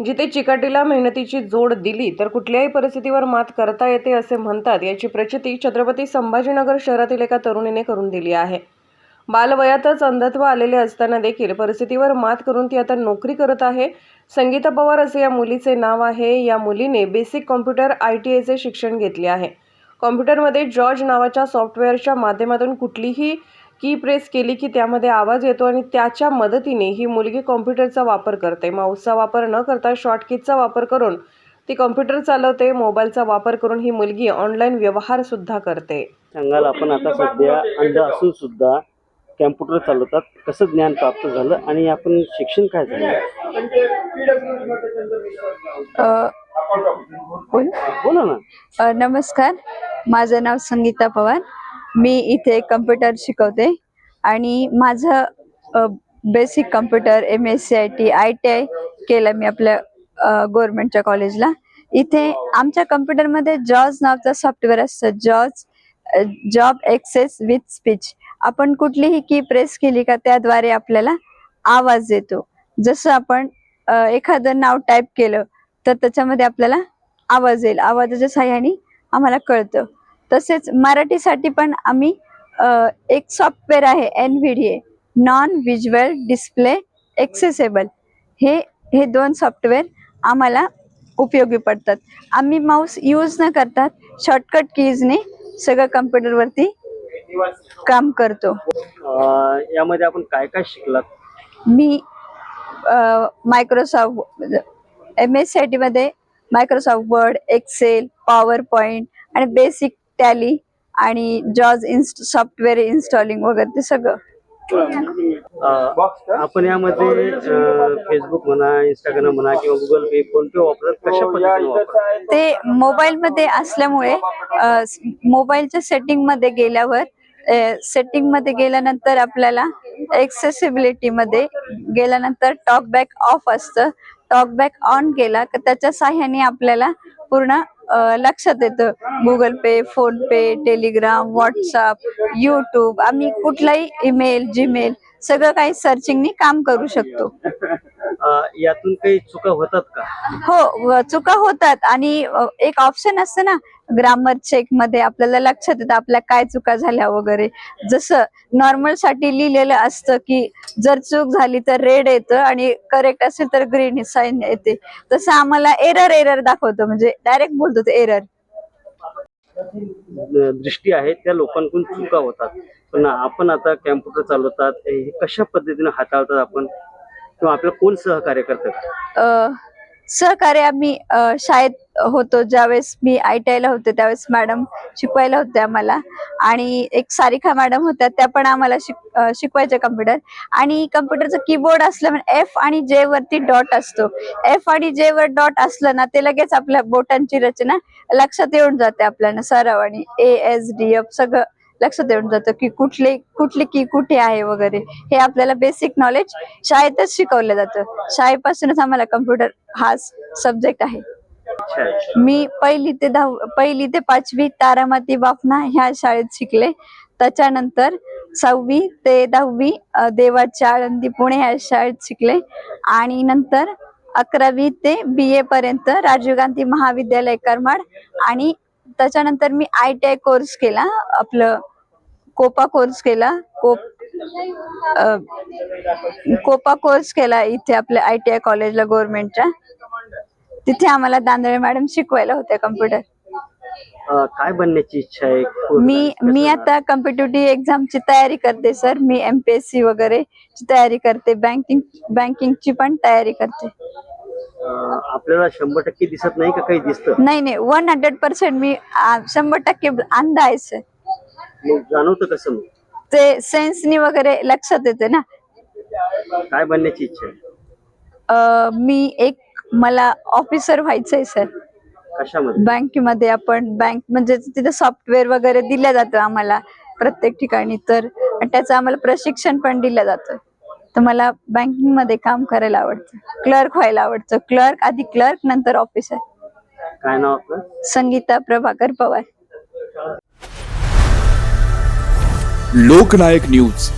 जिथे चिकाटीला मेहनतीची जोड दिली तर कुठल्याही परिस्थितीवर मात करता येते असे म्हणतात याची प्रचिती छत्रपती संभाजीनगर शहरातील एका तरुणीने करून दिली आहे. बालवयातच अंधत्व आलेले असताना देखील परिस्थितीवर मात करून ती आता नोकरी करत आहे. संगीता पवार असे या मुलीचे नाव आहे. या मुलीने बेसिक कॉम्प्युटर आय टी आयचे शिक्षण घेतले आहे. कॉम्प्युटरमध्ये जॉर्ज नावाच्या सॉफ्टवेअरच्या माध्यमातून कुठलीही की प्रेस केली की त्यामध्ये आवाज येतो आणि त्याच्या मदतीने ही मुलगी कॉम्प्युटरचा वापर करते. माऊसचा वापर न करता शॉर्टकीजचा वापर करून ती कॉम्प्युटर चालवते मोबाईलचा वापर करून ही मुलगी ऑनलाईन व्यवहार सुद्धा करते. सांगाल आपण आता सध्या अंध असून सुद्धा कॅम्प्युटर चालवतात. कसं ज्ञान प्राप्त झालं आणि आपण शिक्षण काय झालं? अ, बोल. बोला ना. नमस्कार. माझं नाव संगीता पवार. मी इथे कम्प्युटर शिकवते. आणि माझं basic computer M S C I T I T I केलं मी आपल्या गव्हर्मेंटच्या कॉलेजला इथे आमच्या कम्प्युटरमध्ये जॉज नावचं सॉफ्टवेअर असतं. Jaws job access with speech आपण कुठलीही की प्रेस केली का त्याद्वारे आपल्याला आवाज येतो. जसं आपण एखादं नाव टाईप केलं तर त्याच्यामध्ये आपल्याला आवाज येईल. आवाजाच्या साह्याने आम्हाला कळतं. तसेच मराठीसाठी पण आम्ही एक सॉफ्टवेअर आहे N V D A non visual display accessible हे हे दोन सॉफ्टवेअर आम्हाला उपयोगी पडतात. आम्ही माऊस यूज न करतात शॉर्टकट कीजने सगळं कम्प्युटरवरती काम करतो. यामध्ये आपण काय काय शिकलात? मी Microsoft M S C I टीमध्ये Microsoft Word Excel PowerPoint आणि बेसिक टॅली आणि जॉज इन्स्ट सॉफ्टवेअर इन्स्टॉलिंग वगैरे ते सगळं. आपण यामध्ये फेसबुक म्हणा इंस्टाग्राम म्हणा किंवा गुगल पे फोन पे वापरत कशा पद्धतीने वापरतात? ते मोबाईलमध्ये असल्यामुळे अ, स- मोबाईलच्या सेटिंगमध्ये गेल्यावर सेटिंगमध्ये गेल्यानंतर आपल्याला एक्सेसिबिलिटी मध्ये गेल्यानंतर टॉक बॅक ऑफ असतं. टॉक बॅक ऑन केला तर त्याच्या साह्याने आपल्याला पूर्ण अ, लक्षात येतं. Google Pay PhonePe Telegram WhatsApp YouTube आम्ही कुठलाही ईमेल जीमेल सगळं काही सर्चिंगनी काम करू शकतो. यातून काही चुका होतात का? हो चुका होतात. आणि एक ऑप्शन असतं ना ग्रामर चेकमध्ये आपल्याला लक्षात येतं आपल्या काय चुका झाल्या वगैरे. जसं नॉर्मलसाठी लिहिलेलं असतं की जर चूक झाली तर रेड येतं आणि करेक्ट असेल तर ग्रीन साईन येते. तसं आम्हाला एरर एरर दाखवतो. म्हणजे डायरेक्ट बोलतो ते एरर दृष्टी आहे त्या लोकांकडून चुका होतात. पण आपण आता कॅम्प्युटर चालवतात हे कशा पद्धतीने हाताळतात आपण? किंवा आपलं कोण सहकार्य करतात सहकार्य आम्ही शाळेत होतो. ज्यावेळेस मी आय टी आयला होते त्यावेळेस मॅडम शिकवायला होत्या आम्हाला. आणि एक सारिका मॅडम होत्या त्या पण आम्हाला शिक शिकवायच्या कम्प्युटर. आणि कम्प्युटरचं कीबोर्ड असलं म्हणजे एफ आणि जे वरती डॉट असतो. एफ आणि जे वर डॉट असलं ना ते लगेच आपल्या बोटांची रचना लक्षात येऊन जाते आपल्याला. सराव आणि ए एस डी एफ सगळं लक्ष देऊन जातं की कुठले कुठली की कुठे आहे वगैरे. हे आपल्याला बेसिक नॉलेज शाळेतच शिकवलं जातं. शाळेपासूनच आम्हाला कम्प्युटर हा सब्जेक्ट आहे. मी पहिली ते दहा पहिली ते पाचवी तारामाती बाफना ह्या शाळेत शिकले. त्याच्यानंतर सहावी ते दहावी देवाच्या आळंदी पुणे ह्या शाळेत शिकले. आणि नंतर अकरावी ते बी ए पर्यंत राजीव गांधी महाविद्यालय करमाड आणि त्याच्यानंतर मी आय टी आय कोर्स केला. आपलं कोपा कोर्स केला. कोप अ, कोपा कोर्स केला इथे आपल्या आय टी आय कॉलेजला गव्हर्नमेंटच्या तिथे आम्हाला दांदळे मॅडम शिकवायला होत्या कम्प्युटर अं, काय बनण्याची इच्छा आहे? मी मी आता कॉम्पिटेटिव्ह एक्झामची तयारी करते सर मी एमपीएससी वगैरे ची तयारी करते. बँकिंग बँकिंगची पण तयारी करते. आपल्याला शंभर टक्के दिसत नाही का काही दिसतं? नाही नाही वन हंड्रेड पर्सेंट मी शंभर टक्के मग जाणवतं कसं मग? ते सेन्सनी वगैरे लक्षात येते ना. काय बनण्याची इच्छा आहे? मी एक मला ऑफिसर व्हायचंय सर कशामध्ये? बँकेमध्ये आपण बँक म्हणजे तिथे सॉफ्टवेअर वगैरे दिलं जातं आम्हाला प्रत्येक ठिकाणी तर त्याचं आम्हाला प्रशिक्षण पण दिलं जातं. तर मला बँकिंगमध्ये काम करायला आवडतं. क्लर्क व्हायला आवडतं. क्लर्क आधी क्लर्क नंतर ऑफिसर. काय नाव आपलं? संगीता प्रभाकर पवार. लोकनायक न्यूज.